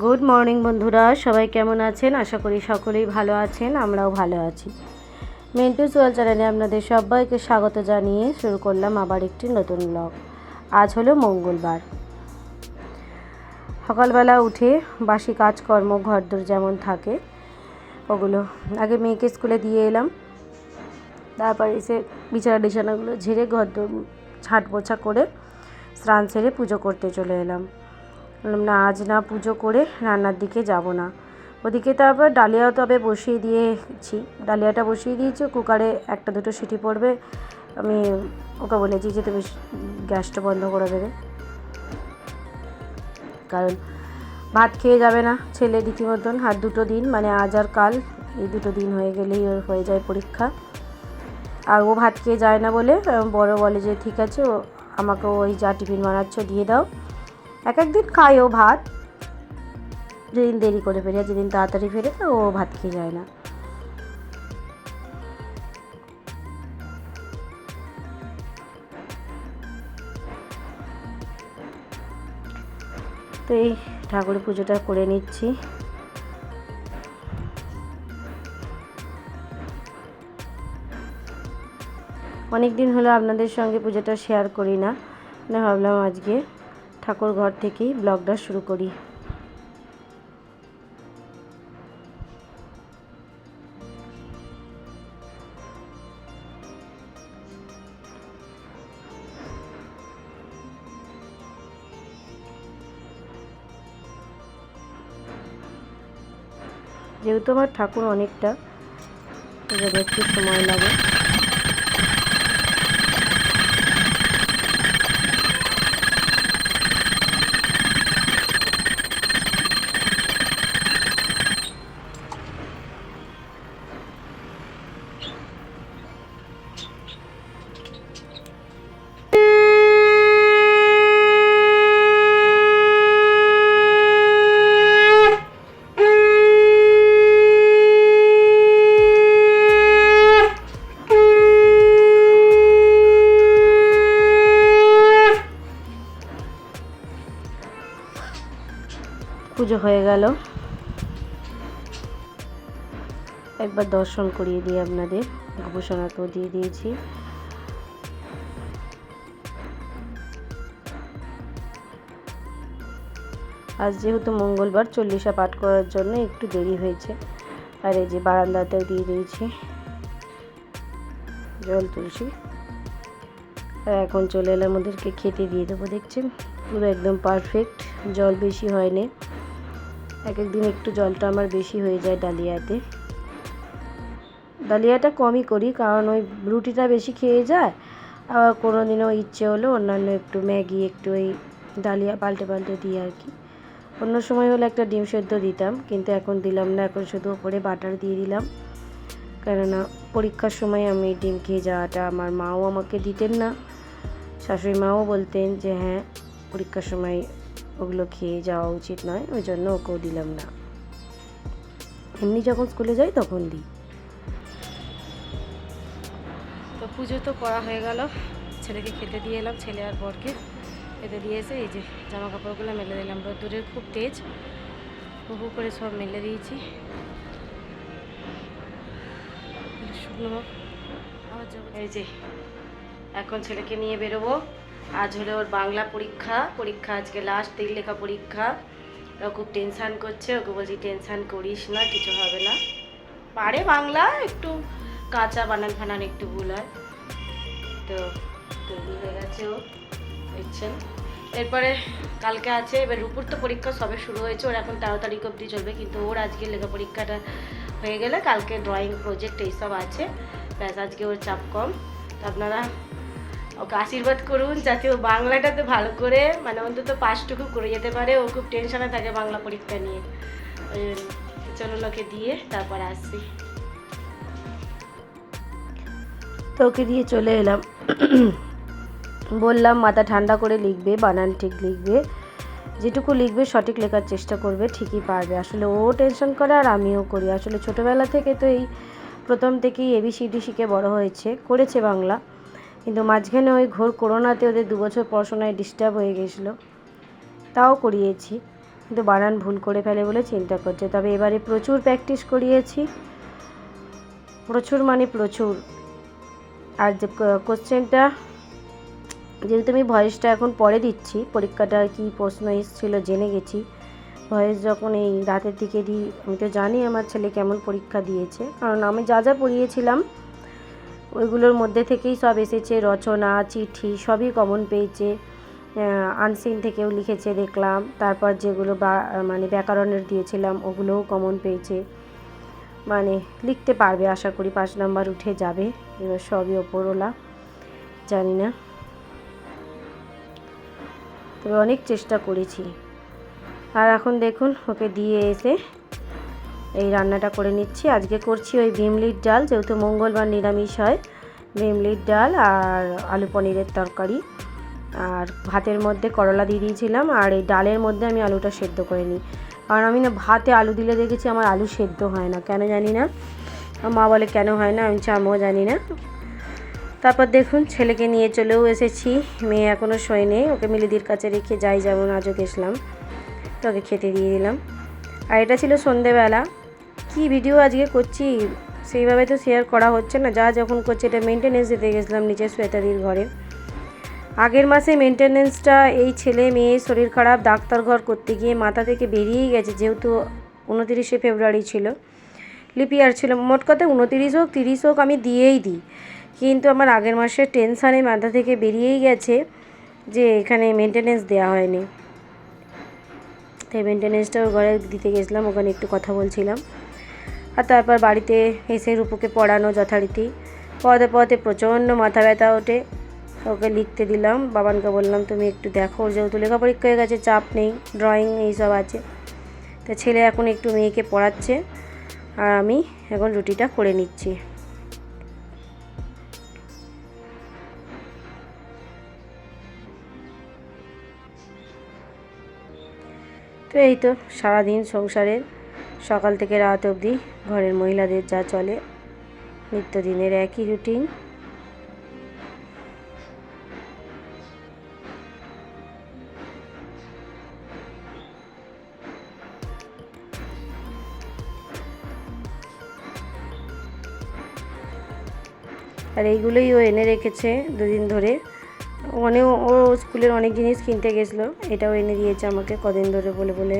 Good morning বন্ধুরা। সবাই কেমন আছেন? আশা করি সকলেই ভালো আছেন, আমরাও ভালো আছি। মেন্টু সোয়াল চ্যানেলে আপনাদের সবাইকে স্বাগত জানিয়ে শুরু করলাম আবার একটি নতুন ব্লগ আজ হলো মঙ্গলবার। সকালবেলা উঠে বাসি কাজকর্ম, ঘরদোর যেমন থাকে, ওগুলো আগে মেয়েকে স্কুলে দিয়ে এলাম। তারপর এসে বিছানা টিছানাগুলো ঝেড়ে ঘরদোর ছাট পোছা করে স্নান সেরে পুজো করতে চলে এলাম। বললাম, না, আজ না পুজো করে রান্নার দিকে যাব না। ওদিকে তারপর ডালিয়াও তবে বসিয়ে দিয়েছি। ডালিয়াটা বসিয়ে দিয়েছি, কুকারে একটা দুটো সিটি পড়বে। আমি ওকে বলেছি যে, তুমি গ্যাসটা বন্ধ করে দেবে। কারণ ভাত খেয়ে যাবে না ছেলে রীতিমতন, আর দুটো দিন মানে আজ আর কাল, এই দুটো দিন হয়ে গেলেই ওর হয়ে যায় পরীক্ষা। আর ও ভাত খেয়ে যায় না বলে, বড় বলে যে, ঠিক আছে, ও আমাকে ওই যা টিফিন বানাচ্ছ, দিয়ে দাও। এক একদিন খায় ও ভাত। যেদিন দেরি করে ফেরে, যেদিন তাড়াতাড়ি ফেরে, ও ভাত খেয়ে যায় না। তো এই ঠাকুর পুজোটা করে নিচ্ছি। অনেক দিন হলো আপনাদের সঙ্গে পুজোটা শেয়ার করি না। ভাবলাম আজকে ঠাকুর ঘর থেকেই ব্লগটা শুরু করি। যেহেতু আমার ঠাকুর অনেকটা একটু সময় লাগে। পুজো হয়ে গেল। একবার দর্শন করিয়ে দিই আপনাদের। গোপসোনাকেও দিয়ে দিয়েছি। আজ যেহেতু মঙ্গলবার, চল্লিশা পাঠ করার জন্য একটু দেরি হয়েছে। আর এই যে বারান্দাতেও দিয়ে দিয়েছি। জল তুলসী আর এখন চলে এলাম ওদেরকে খেতে দিয়ে দেবো, দেখছেন? পুরো একদম পারফেক্ট জল বেশি হয়নি। এক একদিন একটু জলটা আমার বেশি হয়ে যায় ডালিয়াতে। ডালিয়াটা কমই করি, কারণ ওই রুটিটা বেশি খেয়ে যায়, আবার কোনো দিনও ইচ্ছে হলো অন্যান্য একটু ম্যাগি, একটু ওই ডালিয়া পাল্টে পাল্টে দিই আর কি। অন্য সময় হলে একটা ডিম সেদ্ধ দিতাম, কিন্তু এখন দিলাম না, এখন শুধু ওপরে বাটার দিয়ে দিলাম। কেননা পরীক্ষার সময় আমি ডিম খেয়ে যাওয়াটা আমার মাও আমাকে দিতেন না, শাশুড়ি মাও বলতেন যে হ্যাঁ পরীক্ষার সময় ওগুলো খেয়ে যাওয়া উচিত নয়, ওই জন্য ওকেও দিলাম না। এমনি যখন স্কুলে যাই তখন দিই। তো পুজো তো করা হয়ে গেল, ছেলেকে খেতে দিয়ে এলাম, ছেলে আর বরকে খেতে দিয়ে এসে এই যে জামা কাপড়গুলো মেলে দিলাম। রোদ্দুরের খুব তেজ, হু করে সব মেলে দিয়েছি। এই যে, এখন ছেলেকে নিয়ে বেরোবো। আজ হলো ওর বাংলা পরীক্ষা। পরীক্ষা আজকে লাস্ট তিন লেখা পরীক্ষা। ও খুব টেনশান করছে, ওকে বলছি টেনশান করিস না, কিছু হবে না। পারে বাংলা, একটু কাঁচা বানান ফানান একটু ভুল হয়। তো তৈরি হয়ে গেছে ও, দেখছেন। এরপরে কালকে আছে, এবার রূপুর তো পরীক্ষা সবে শুরু হয়েছে, ওর এখন তেরো তারিখ অবধি চলবে, কিন্তু ওর আজকে লেখা পরীক্ষাটা হয়ে গেলে কালকে ড্রয়িং প্রজেক্ট এইসব আছে। ব্যাস, আজকে ওর চাপ কম। তো আপনারা ওকে আশীর্বাদ করুন, যাতে ও বাংলাটাতে ভালো করে মানে অন্তত পাসটুকু করে যেতে পারে, ও খুব টেনশনে থাকে বাংলা পরীক্ষা নিয়ে। চলুন ওকে দিয়ে তারপর আসছি। তো ওকে দিয়ে চলে এলাম। বললাম, মাথা ঠান্ডা করে লিখবে, বানান ঠিক লিখবে। যেটুকু লিখবে সঠিক লেখার চেষ্টা করবে, ঠিকই পারবে। আসলে ও টেনশন করে আর আমিও করি। আসলে ছোটোবেলা থেকে তো এই প্রথম থেকেই এবিসিডি শিখে বড় হয়েছে, করেছে বাংলা। কিন্তু মাঝখানে ওই ঘোর করোনাতে ওদের দু বছর পড়াশোনায় ডিস্টার্ব হয়ে গেছিল। তাও করিয়েছি। কিন্তু বানান ভুল করে ফেলে বলে চিন্তা করছে। তবে এবারে প্রচুর প্র্যাকটিস করিয়েছি। প্রচুর মানে প্রচুর। আর যে কোশ্চেনটা যেহেতু আমি ভয়েসটা এখন পরে দিচ্ছি, পরীক্ষাটা কি প্রশ্ন এসেছিল জেনে গেছি। ভয়েস যখন এই রাতের দিকে দিই আমি তো জানি আমার ছেলে কেমন পরীক্ষা দিয়েছে। কারণ আমি যা যা পড়িয়েছিলাম ওইগুলোর মধ্যে থেকেই সব এসেছে, রচনা, চিঠি, সবই কমন পেয়েছে। আনসিন থেকেও লিখেছে দেখলাম। তারপর যেগুলো বা মানে ব্যাকরণের দিয়েছিলাম, ওগুলোও কমন পেয়েছে। মানে লিখতে পারবে, আশা করি পাঁচ নাম্বার উঠে যাবে। এবার সবই ওপরওলা জানি না। তবে অনেক চেষ্টা করেছি। আর এখন দেখুন, ওকে দিয়ে এসে এই রান্নাটা করে নিচ্ছি। আজকে করছি ওই বিমলির ডাল, যেহেতু মঙ্গলবার নিরামিষ হয়। বিমলির ডাল আর আলু পনিরের তরকারি। আর ভাতের মধ্যে করলা দিয়ে দিয়েছিলাম, আর এই ডালের মধ্যে আমি আলুটা সেদ্ধ করে নিই। কারণ আমি না ভাতে আলু দিলে দেখেছি আমার আলু সেদ্ধ হয় না। কেন জানি না? মা বলে কেন হয় না? আমি আমিও জানি না। তারপর দেখুন, ছেলেকে নিয়ে চলেও এসেছি। মেয়ে এখনও শোয়নি ওকে মিলিদির কাছে রেখে যাই, যেমন আজও গেছিলাম। তো ওকে খেতে দিয়ে দিলাম। আর এটা ছিল সন্ধেবেলা। কি ভিডিও আজকে করছি? সেইভাবে তো শেয়ার করা হচ্ছে না। যা যখন করছে এটা মেনটেনেন্স দিতে গেছিলাম নিচে শ্বেতাদির ঘরে। আগের মাসে মেনটেনেন্সটা এই ছেলে মেয়ে শরীর খারাপ, ডাক্তার ঘর করতে গিয়ে মাথা থেকে বেরিয়েই গেছে, যেহেতু উনতিরিশে ফেব্রুয়ারি ছিল। লিপিয়ার ছিল মোট কথা উনতিরিশ হোক, তিরিশ হোক, আমি দিয়েই দিই। কিন্তু আমার আগের মাসের টেনশানে মাথা থেকে বেরিয়েই গেছে যে এখানে মেনটেনেন্স দেওয়া হয়নি। তাই মেনটেনেন্সটা ওর ঘরে দিতে গেছিলাম, ওখানে একটু কথা বলছিলাম। আর তারপর বাড়িতে এসে রূপুকে পড়ানো যথারীতি। পদে পদে প্রচণ্ড মাথা ব্যথা ওঠে। ওকে লিখতে দিলাম। বাবানকে বললাম, তুমি একটু দেখো, ওর যেহেতু লেখা পরীক্ষা হয়ে গেছে, চাপ নেই ড্রয়িং এইসব আছে। তা ছেলে এখন একটু মেয়েকে পড়াচ্ছে, আর আমি এখন রুটিটা করে নিচ্ছি। তো এই তো সারাদিন সংসারের। সকাল থেকে রাত অবধি ঘরের মহিলাদের যা চলে, নিত্যদিনের একই রুটিন। আর এইগুলোই ও এনে রেখেছে দুদিন ধরে। অনেক ও স্কুলের অনেক জিনিস কিনতে গেছিল, এটাও এনে দিয়েছে আমাকে কদিন ধরে বলে বলে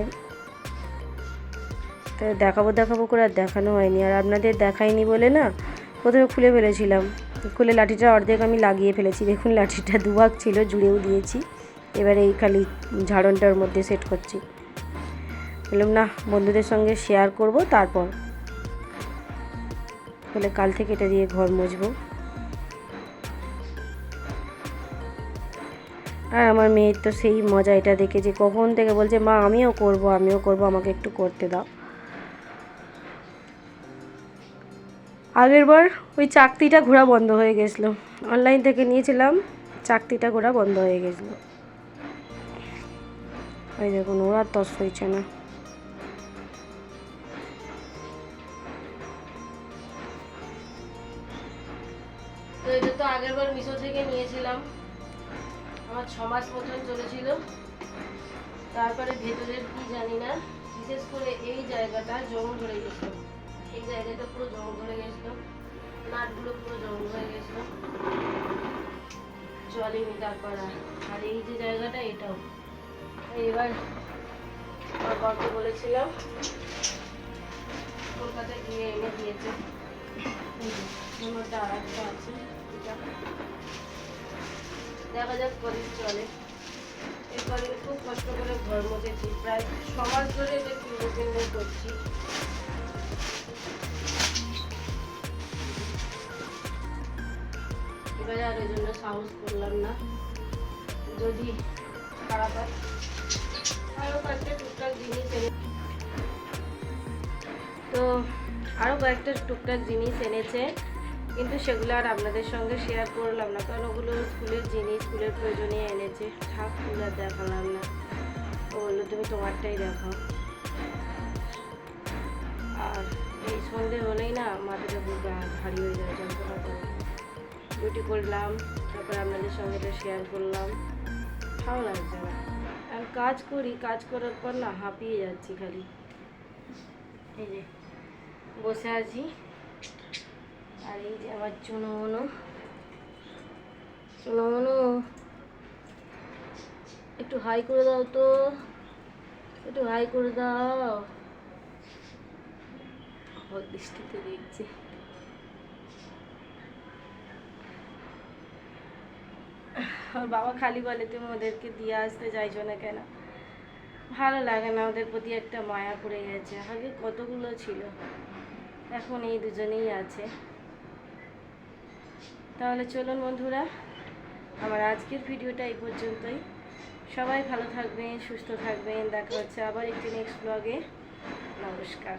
দেখাবো দেখাবো করে আর দেখানো হয়নি। আর আপনাদের দেখাইনি বলে না, প্রথমে খুলে ফেলেছিলাম। খুলে লাঠিটা অর্ধেক আমি লাগিয়ে ফেলেছি। দেখুন, লাঠিটা দুভাগ ছিল, জুড়েও দিয়েছি। এবারে এই খালি ঝাড়নটার মধ্যে সেট করছি। বললাম না বন্ধুদের সঙ্গে শেয়ার করব, তারপর। বলে, কাল থেকে এটা দিয়ে ঘর মুছবো। আর আমার মেয়ের তো সেই মজা, এটা দেখে যে কখন থেকে বলছে, মা, আমিও করব আমিও করব, আমাকে একটু করতে দাও। আগের বার ওই চাকতিটা ঘোরা বন্ধ হয়ে গেছিল। অনলাইন থেকে নিয়েছিলাম, চাকতিটা ঘোরা বন্ধ হয়ে গেছিল। ওই দেখুন, ওরা তস হয়েছে না। তো এটা তো আগের মিশো থেকে নিয়েছিলাম। আমার ছ মাস মতন তারপরে ভেতরের কি জানি না, বিশেষ করে এই জায়গাটা জং ধরে গেছিল এই জায়গাটা পুরো জং ধরে গেছিল। নাটগুলো পুরো জং ধরে গেছিল। জলেনি তারপর আর আর এই যে জায়গাটা, এটাও। এবার আমার বরকে বলেছিলাম কলকাতায় গিয়ে এনে দিয়েছে। আর একটা আছে দেখা যাক কদিন চলে। এরপরে খুব কষ্ট করে ঘর মুছেছি। প্রায় মাস ধরে এটা কিনে করছি। এবারে আর ওই জন্য সাহস করলাম না। যদি খারাপ হয়। আরও কয়েকটা টুকটাক জিনিস এনে তো আরও কয়েকটা টুকটাক জিনিস এনেছে। কিন্তু সেগুলো আর আপনাদের সঙ্গে শেয়ার করলাম না। কারণ ওগুলো স্কুলের জিনিস, স্কুলের প্রয়োজনে এনেছে। ঠাকুর আর দেখালাম না। ও বলল, তুমি তোমারটাই দেখাও। আর এই সন্ধে হলেই না মাথাটা খুব ভারী হয়ে যায় যন্ত্রণা করে। রুটি করলাম, তারপর আপনাদের সঙ্গে এটা শেয়ার করলাম। ভালো লাগছে না আর কাজ করি, কাজ করার পর না হাঁপিয়ে যাচ্ছি খালি। এই যে, বসে আছি। আর এই যে আমার চুনো মনো চুনো মনো একটু হাই করে দাও তো। একটু হাই করে দাও। বৃষ্টিতে দেখছি। ওর বাবা খালি বলে, তুমি ওদেরকে দিয়ে আসতে চাইছো না কেন? ভালো লাগে না, ওদের প্রতি একটা মায়া পড়ে গেছে। আগে কতগুলো ছিল? এখন এই দুজনেই আছে। তাহলে চলুন বন্ধুরা, আমার আজকের ভিডিওটা এই পর্যন্তই। সবাই ভালো থাকবেন, সুস্থ থাকবেন। দেখা হচ্ছে আবার একটি নেক্সট ব্লগে নমস্কার।